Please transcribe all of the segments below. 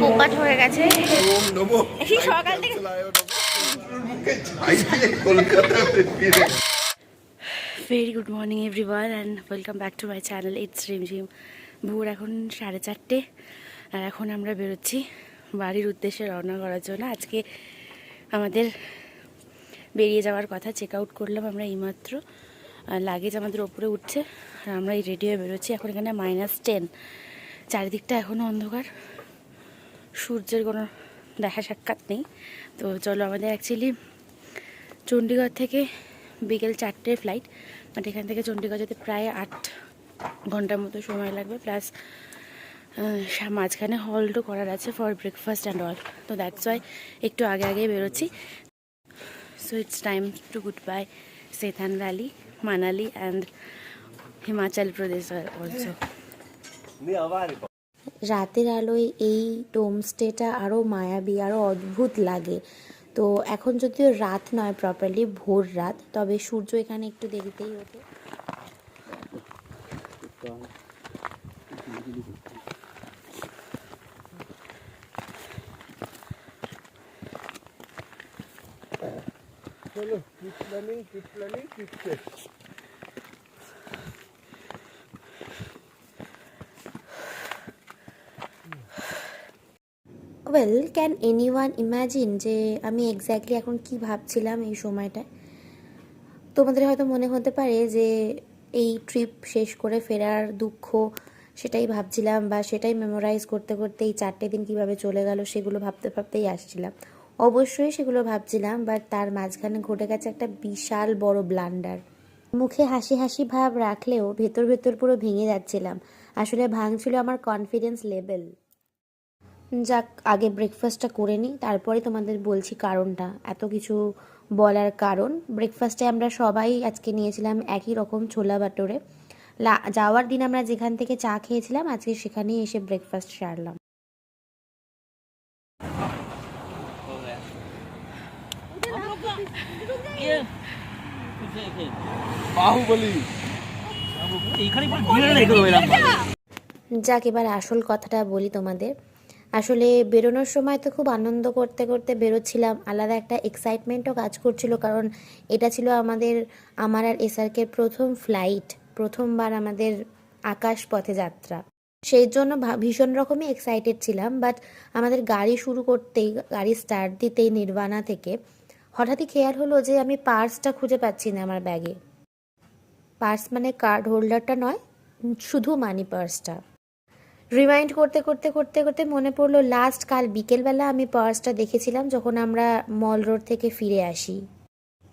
পোকা ধরে গেছে। ওম সকাল থেকে very good morning everyone and welcome back to my channel it's Rimjhim ভোর এখন সাড়ে চারটে আর এখন আমরা বেরোচ্ছি বাড়ির উদ্দেশ্যে রওনা করার জন্য। আজকে আমাদের বেরিয়ে যাওয়ার কথা চেক আউট করলাম আমরা এইমাত্র। লাগেজ আমাদের ওপরে উঠছে আর আমরা এই রেডি হয়ে বেরোচ্ছি। এখন এখানে মাইনাস টেন চারিদিকটা এখনও অন্ধকার। সূর্যের কোনো দেখা সাক্ষাৎ নেই। তো চলো আমাদের অ্যাকচুয়ালি চণ্ডীগড় থেকে বিকেল চারটের ফ্লাইট বাট এখান থেকে চণ্ডীগড় যেতে প্রায় আট ঘণ্টার মতো সময় লাগবে। প্লাস মাঝখানে হল্টও করার আছে ফর ব্রেকফাস্ট অ্যান্ড অল তো দ্যাটস ওয়াই একটু আগে আগে বেরোচ্ছি। So it's time to goodbye Sethan valley Manali and Himachal Pradesh also রাতের আলোয় এই হোমস্টেটা আরও মায়াবী আরও অদ্ভুত লাগে। তো এখন যদিও রাত নয় প্রপারলি ভোর রাত, তবে সূর্য এখানে একটু দেরিতেই ওঠে। চলো trip planning trip planning trip well can anyone imagine যে আমি এক্স্যাক্টলি এখন কি ভাবছিলাম এই সময়টায়? তোমাদের হয়তো মনে হতে পারে যে এই ট্রিপ শেষ করে ফেরার দুঃখ সেটাই ভাবছিলাম বা সেটাই মেমোরাইজ করতে করতে এই চারটে দিন কীভাবে চলে গেল সেগুলো ভাবতে ভাবতেই আসছিলাম। অবশ্যই সেগুলো ভাবছিলাম বাট তার মাঝখানে ঘটে গেছে একটা বিশাল বড় ব্লান্ডার মুখে হাসি হাসি ভাব রাখলেও ভেতর ভেতর পুরো ভেঙে যাচ্ছিলাম। আসলে ভাঙছিল আমার কনফিডেন্স লেভেল যাক আগে ব্রেকফাস্টটা করে নিই তারপরে তোমাদের বলছি কারণটা। এত কিছু বলার কারণ। ব্রেকফাস্টে আমরা সবাই আজকে নিয়েছিলাম একই রকম ছোলা বাটোরে। লা- যাওয়ার দিন আমরা যেখান থেকে চা খেয়েছিলাম আজকে সেখানেই এসে ব্রেকফাস্ট সারলাম। যাক এবার আসল কথাটা বলি তোমাদের। আসলে বেরোনোর সময় তো খুব আনন্দ করতে করতে বেরোচ্ছিলাম। আলাদা একটা এক্সাইটমেন্টও কাজ করছিল কারণ এটা ছিল আমাদের, আমার আর এসআরকের প্রথম ফ্লাইট প্রথমবার আমাদের আকাশ পথে যাত্রা। সেই জন্য ভীষণ রকমই এক্সাইটেড ছিলাম বাট আমাদের গাড়ি শুরু করতেই, গাড়ি স্টার্ট দিতেই নির্বাণা থেকে হঠাৎই খেয়াল হলো যে আমি পার্সটা খুঁজে পাচ্ছি না আমার ব্যাগে পার্স মানে কার্ড হোল্ডারটা নয়, শুধু মানি পার্সটা রিমাইন্ড করতে করতে করতে করতে মনে পড়ল লাস্ট কাল বিকেলবেলা আমি পার্সটা দেখেছিলাম যখন আমরা মল রোড থেকে ফিরে আসি।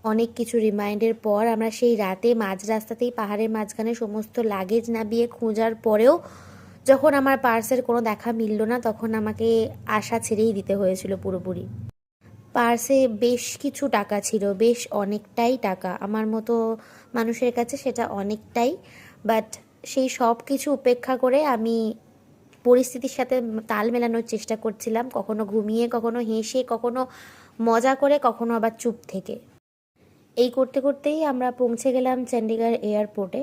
অনেক কিছু রিমাইন্ডের পর আমরা সেই রাতে মাঝ রাস্তাতেই পাহাড়ের মাঝখানে সমস্ত লাগেজ নামিয়ে খোঁজার পরেও যখন আমার পার্সের কোনো দেখা মিলল না তখন আমাকে আশা ছেড়েই দিতে হয়েছিল পুরোপুরি। পার্সে বেশ কিছু টাকা ছিল, বেশ অনেকটাই টাকা। আমার মতো মানুষের কাছে সেটা অনেকটাই বাট সেই সব কিছু উপেক্ষা করে আমি পরিস্থিতির সাথে তাল মেলানোর চেষ্টা করছিলাম, কখনো ঘুমিয়ে, কখনো হেসে, কখনো মজা করে, কখনো আবার চুপ থেকে। এই করতে করতেই আমরা পৌঁছে গেলাম চণ্ডীগড় এয়ারপোর্টে।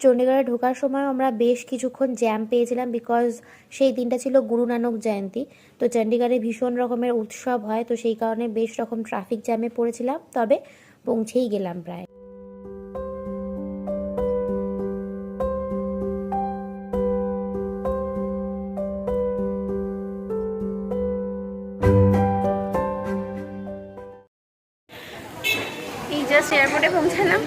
চণ্ডীগড়ে ঢোকার সময় আমরা বেশ কিছুক্ষণ জ্যাম পেয়েছিলাম বিকজ সেই দিনটা ছিল গুরু নানক জয়ন্তী। তো চণ্ডীগড়ে ভীষণ রকমের উৎসব হয়, তো সেই কারণে বেশ রকম ট্রাফিক জ্যামে পড়েছিলাম, তবে পৌঁছেই গেলাম প্রায়। পৌঁছালাম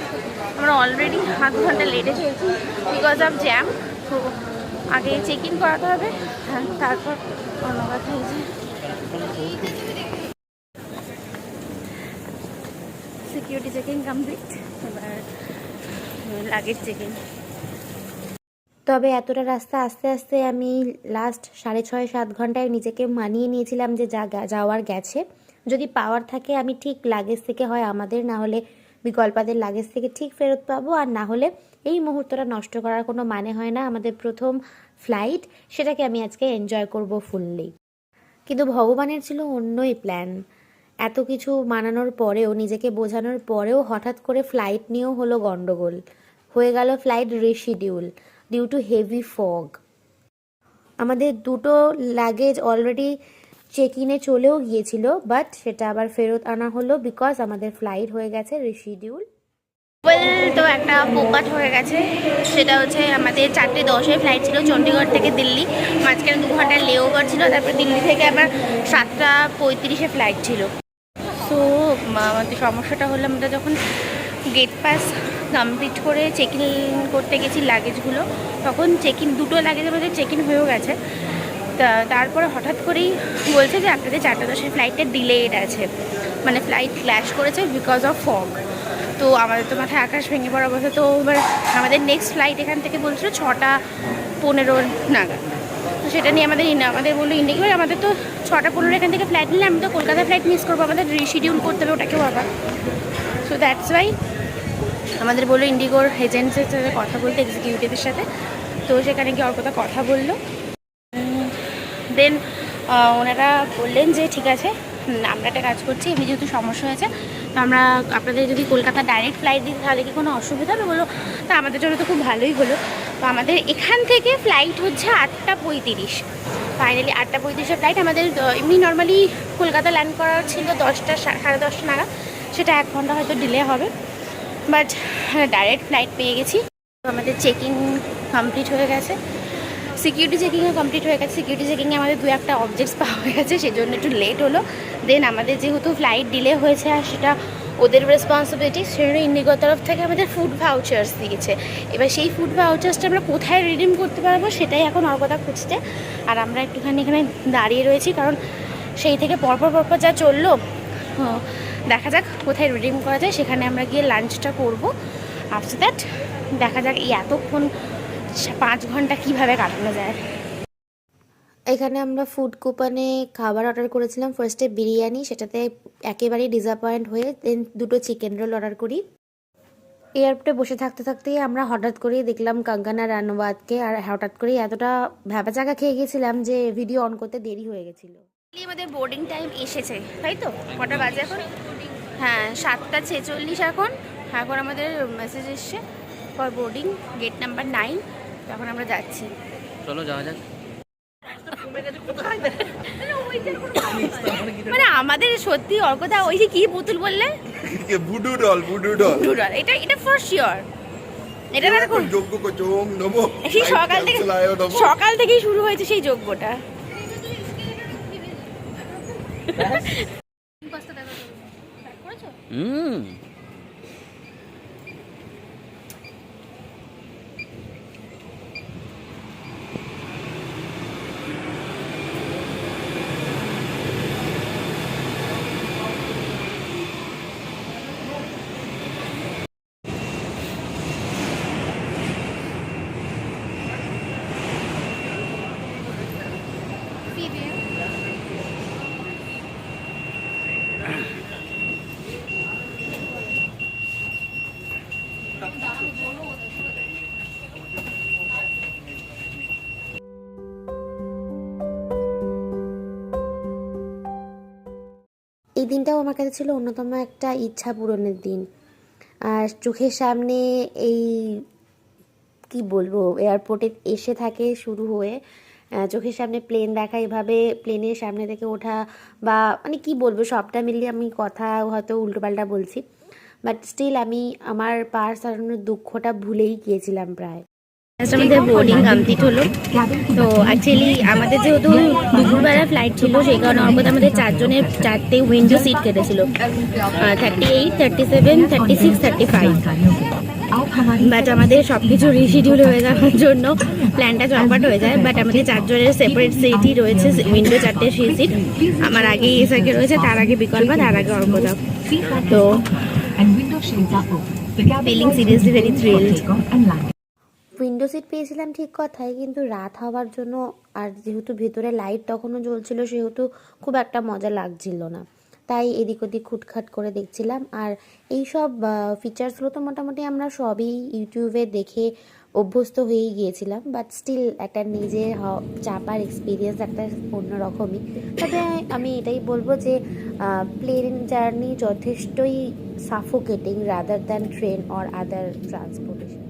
আমরা অলরেডি আধ ঘণ্টা লেটে খেয়েছি। বিকজ অফ জ্যাম তো আগে চেক ইন করাতে হবে হ্যাঁ তারপর অন্য কথা যে সিকিউরিটি চেকিং কমপ্লিট এবার লাগেজ চেকিং তবে এতটা রাস্তা আস্তে আস্তে আমি লাস্ট সাড়ে ছয়, সাত ঘন্টায় নিজেকে মানিয়ে নিয়েছিলাম যে যা যাওয়ার গেছে। যদি পাওয়ার থাকে, আমি ঠিক লাগেজ থেকে হয় আমাদের, না হলে বিকল্পাদের লাগেজ থেকে ঠিক ফেরত পাবো, আর না হলে এই মুহূর্তটা নষ্ট করার কোনো মানে হয় না। আমাদের প্রথম ফ্লাইট সেটাকে আমি আজকে এনজয় করব ফুললি কিন্তু ভগবানের ছিল অন্যই প্ল্যান এত কিছু মানানোর পরেও, নিজেকে বোঝানোর পরেও হঠাৎ করে ফ্লাইট নিয়েও হলো গন্ডগোল। হয়ে গেল flight reschedule due to heavy fog আমাদের দুটো লাগেজ অলরেডি চেক ইনে চলেও গিয়েছিল বাট সেটা আবার ফেরত আনা হলো বিকজ আমাদের ফ্লাইট হয়ে গেছে রিশিডিউল তো একটা পোকাট হয়ে গেছে, সেটা হচ্ছে আমাদের চারটে দশে ফ্লাইট ছিল চণ্ডীগড় থেকে দিল্লি, মাঝখানে দু ঘণ্টার লেওভার ছিল, তারপর দিল্লি থেকে আবার সাতটা পঁয়ত্রিশে ফ্লাইট ছিল। সো আমাদের সমস্যাটা হলো আমরা যখন গেট পাস কমপ্লিট করে চেক ইন করতে গেছি লাগেজগুলো তখন চেক ইন দুটো লাগেজ আমাদের চেক ইন হয়েও গেছে। তারপরে হঠাৎ করেই বলছে যে আপনাদের চারটা দশের ফ্লাইটটা ডিলেড আছে। মানে ফ্লাইট ক্ল্যাশ করেছে বিকজ অফ ফগ তো আমাদের তো মাথায় আকাশ ভেঙে পড়ার অবস্থা। তো এবার আমাদের নেক্সট ফ্লাইট এখান থেকে বলছিল ছটা পনেরো নাগাদ। তো সেটা নিয়ে আমাদের আমাদের বলল ইন্ডিয়া। আমাদের তো ছটা পনেরো এখান থেকে ফ্লাইট নিলে আমি তো কলকাতা ফ্লাইট মিস করব। আমাদের রিশিডিউল করতে হবে, ওটাকেও আবার। সো দ্যাটস ওয়াই আমাদের বলল ইন্ডিগোর এজেন্টসের সাথে কথা বলতে এক্সিকিউটিভের সাথে। তো সেখানে গিয়ে অল্পতা কথা বলল। দেন ওনারা বললেন যে, ঠিক আছে আমরা একটা কাজ করছি, এমনি যেহেতু সমস্যা হয়েছে, তো আমরা আপনাদের যদি কলকাতা ডাইরেক্ট ফ্লাইট দিতে, তাহলে কি কোনো অসুবিধা হবে? বলো তা আমাদের জন্য তো খুব ভালোই হলো। তো আমাদের এখান থেকে ফ্লাইট হচ্ছে আটটা পঁয়ত্রিশ। ফাইনালি আটটা পঁয়ত্রিশে ফ্লাইট আমাদের এমনি নর্মালি কলকাতা ল্যান্ড করার ছিল দশটা সাড়ে দশটা নাগাদ। সেটা এক ঘণ্টা হয়তো ডিলে হবে বাট ডাইরেক্ট ফ্লাইট পেয়ে গেছি। আমাদের চেকিং কমপ্লিট হয়ে গেছে। সিকিউরিটি চেকিংও কমপ্লিট হয়ে গেছে। সিকিউরিটি চেকিংয়ে আমাদের দু একটা অবজেক্টস পাওয়া হয়ে গেছে সেই জন্য একটু লেট হলো। দেন আমাদের যেহেতু ফ্লাইট ডিলে হয়েছে আর সেটা ওদের রেসপন্সিবিলিটি সেজন্য ইন্ডিগোর তরফ থেকে আমাদের ফুড ভাউচার্স দিয়েছে। এবার সেই ফুড ভাউচার্সটা আমরা কোথায় রিডিম করতে পারব, সেটাই এখন অর্কতা খুঁজছে। আর আমরা একটুখানি এখানে দাঁড়িয়ে রয়েছি, কারণ সেই থেকে পরপর পরপর যা চলল দেখা যাক কোথায় রিডিম করা যায়। সেখানে আমরা গিয়ে লাঞ্চটা করব। আফটার দ্যাট দেখা যাক এই এতক্ষণ পাঁচ ঘণ্টা কীভাবে কাটানো যায়? এখানে আমরা ফুড কুপনে খাবার অর্ডার করেছিলাম। ফার্স্টে বিরিয়ানি সেটাতে একেবারেই ডিসঅ্যাপয়েন্ট হয়ে দেন দুটো চিকেন রোল অর্ডার করি। এয়ারপোর্টে বসে থাকতে থাকতেই আমরা হঠাৎ করেই দেখলাম কাঙ্গানা রানবাদকে আর হঠাৎ করেই এতটা ভ্যাপা চাকা খেয়ে গেছিলাম যে ভিডিও অন করতে দেরি হয়ে গেছিল। আমাদের বোর্ডিং টাইম এসেছে তাই তো? কটা বাজে এখন? হ্যাঁ সাতটা ছেচল্লিশ এখন। এখন আমাদের মেসেজ এসছে for boarding gate number nine তখন আমরা যাচ্ছি। চলো যাওয়া যাক। মানে আমাদের সত্যি অর্কতা ওই যে কি পুতুল বললে? বুডু ডল বুডু ডল এটা এটা ফর শিওর এটা না এখন যোগ্য করছ ওম নমো। সেই সকাল থেকে সকাল থেকেই শুরু হয়েছে সেই যজ্ঞটা। হুম। এই দিনটাও আমার কাছে ছিল অন্যতম একটা ইচ্ছা পূরণের দিন। আর চোখের সামনে এই, কি বলব এয়ারপোর্টে এসে থাকে, শুরু হয়ে চোখের সামনে প্লেন দেখা, এভাবে প্লেনের সামনে থেকে ওঠা বা মানে কি বলব, সবটা মিলিয়ে আমি কথা হয়তো উল্টোপাল্টা বলছি বাট স্টিল আমি আমার পার সারানোর দুঃখটা ভুলেই গিয়েছিলাম প্রায়। Just আমাদের বোর্ডিং কমপ্লিট হলো। তো অ্যাকচুয়ালি আমাদের যেহেতু দুপুরবেলা ফ্লাইট ছিল সেই কারণে অর্পদ আমাদের চারজনের চারটে উইন্ডো সিট কেটেছিল। Thirty eight thirty seven thirty six thirty five but আমাদের সব কিছু রিশিডিউল হয়ে যাওয়ার জন্য প্ল্যানটা চম্পাট হয়ে যায়। বাট আমাদের চারজনের সেপারেট সিটই রয়েছে উইন্ডো চারটে সেই সিট আমার আগে এসআকে রয়েছে তার আগে বিকল্প তার আগে অর্পদা তো window shades are window seat পেয়েছিলাম ঠিক কথাই, কিন্তু রাত হওয়ার জন্য আর যেহেতু ভেতরে লাইট তখনও জ্বলছিল, সেহেতু খুব একটা মজা লাগছিল না। তাই এদিক ওদিক খুটখাট করে দেখছিলাম। আর এই সব ফিচার্সগুলো তো মোটামুটি আমরা সবই ইউটিউবে দেখে অভ্যস্ত হয়েই গিয়েছিলাম। বাট স্টিল একটা নিজের চাপার এক্সপিরিয়েন্স একটা অন্যরকমই। তবে আমি এটাই বলব যে প্লেন জার্নি যথেষ্টই suffocating rather than train or other transportation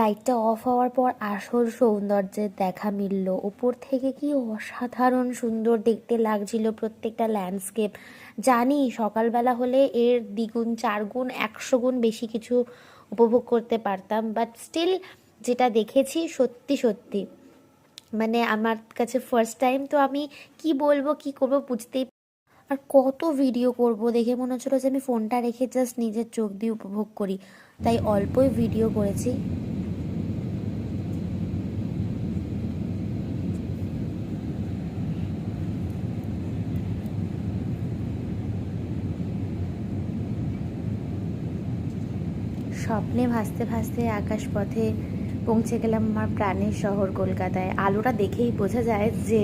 লাইটটা অফ হওয়ার পর আসল সৌন্দর্যের দেখা মিলল। ওপর থেকে কি অসাধারণ সুন্দর দেখতে লাগছিল প্রত্যেকটা ল্যান্ডস্কেপ জানি, সকালবেলা হলে এর দ্বিগুণ, চারগুণ একশো গুণ বেশি কিছু উপভোগ করতে পারতাম বাট স্টিল যেটা দেখেছি সত্যি সত্যি। মানে আমার কাছে ফার্স্ট টাইম তো আমি কি বলব, কি করব বুঝতেই আর কত ভিডিও করব দেখে মনে হচ্ছিল যে আমি ফোনটা রেখে জাস্ট নিজের চোখ দিয়ে উপভোগ করি। তাই অল্পই ভিডিও করেছি। স্বপ্নে ভাসতে ভাসতে আকাশ পথে পৌঁছে গেলাম আমার প্রাণের শহর কলকাতায়। আলোটা দেখেই বোঝা যায় যে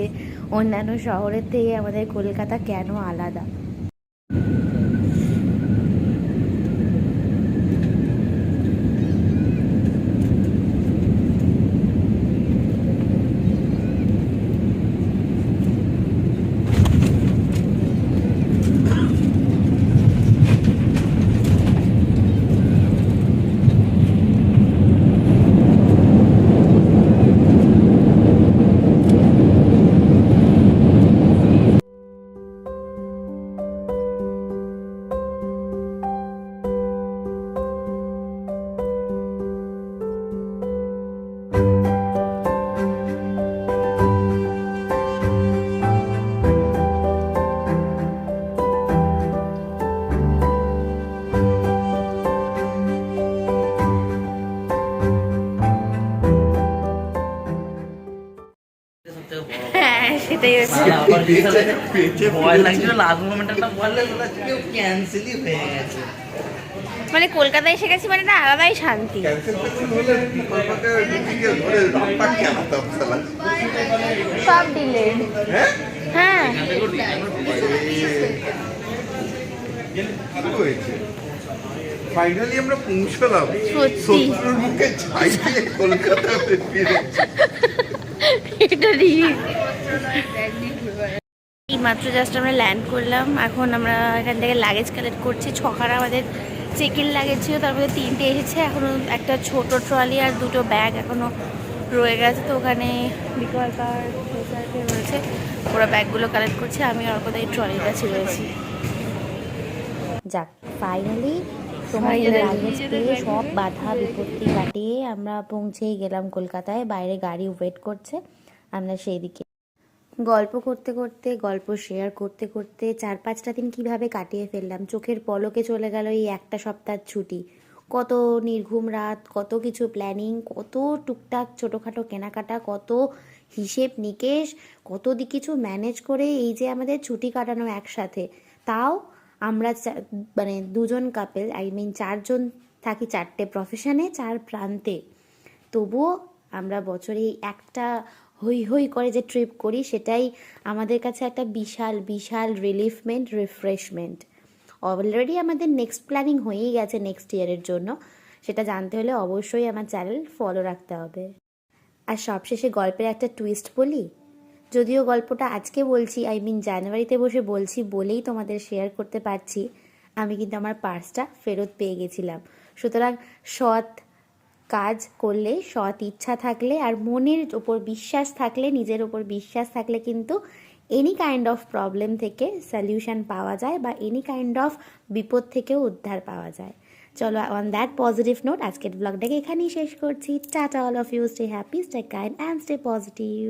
অন্যান্য শহরের থেকে আমাদের কলকাতা কেন আলাদা। সেটাই হচ্ছে। ভয় লাগছিল লাস্ট মোমেন্টটা বললে কেউ ক্যান্সেলই হয়ে গেছে। মানে কলকাতায় এসে গেছি মানে একটা আলাদাই শান্তি। সব ডিলে হ্যাঁ? হ্যাঁ। ফাইনালি আমরা পৌঁছলাম। শত্রুর মুখে ছাই দিয়ে কলকাতাতে ফিরেছি এটা এই মাত্র জাস্ট আমরা ল্যান্ড করলাম। এখন আমরা এখান থেকে লাগেজ কালেক্ট করছি। ছখানা আমাদের চেকিং লাগেজ ছিল তার মধ্যে তিনটে এসেছে। এখনও একটা ছোট ট্রলি আর দুটো ব্যাগ এখনও রয়ে গেছে। তো ওখানে বিকল্পার রয়েছে ওরা ব্যাগগুলো কালেক্ট করছে। আমি আর কোথায় ট্রলিটা ছিঁড়েছি যাক ফাইনালি তোমার Finally. লাগেজ পেয়ে সব বাধা বিপত্তি কাটিয়ে আমরা পৌঁছেই গেলাম কলকাতায়। বাইরে গাড়ি ওয়েট করছে। আমরা সেই দিকে গল্প করতে করতে, গল্প শেয়ার করতে করতে চার পাঁচটা দিন কীভাবে কাটিয়ে ফেললাম? চোখের পলকে চলে গেল এই একটা সপ্তাহের ছুটি। কত নির্ঘুম রাত, কত কিছু প্ল্যানিং কত টুকটাক ছোটোখাটো কেনাকাটা, কত হিসেব নিকেশ, কত দি কিছু ম্যানেজ করে এই যে আমাদের ছুটি কাটানো একসাথে। তাও আমরা মানে দুজন কাপেল আই মিন চারজন থাকি চারটে প্রফেশনে চার প্রান্তে। তবুও আমরা বছরে একটা হই হই করে যে ট্রিপ করি, সেটাই আমাদের কাছে একটা বিশাল বিশাল রিলিফমেন্ট রিফ্রেশমেন্ট অলরেডি আমাদের নেক্সট প্ল্যানিং হয়েই গেছে নেক্সট ইয়ারের জন্য। সেটা জানতে হলে অবশ্যই আমার চ্যানেল ফলো রাখতে হবে। আর সবশেষে গল্পের একটা টুইস্ট বলি। যদিও গল্পটা আজকে বলছি আই মিন জানুয়ারিতে বসে বলছি বলেই তোমাদের শেয়ার করতে পারছি, আমি কিন্তু আমার পার্সটা ফেরত পেয়ে গেছিলাম। সুতরাং সৎ কাজ করলে, সৎ ইচ্ছা থাকলে আর মনের ওপর বিশ্বাস থাকলে, নিজের ওপর বিশ্বাস থাকলে কিন্তু এনি কাইন্ড অফ প্রবলেম থেকে সলিউশন পাওয়া যায় বা এনি কাইন্ড অফ বিপদ থেকেও উদ্ধার পাওয়া যায়। চলো অন দ্যাট পজিটিভ নোট আজকের ব্লগটাকে এখানেই শেষ করছি। Tata all of you stay happy stay kind and stay positive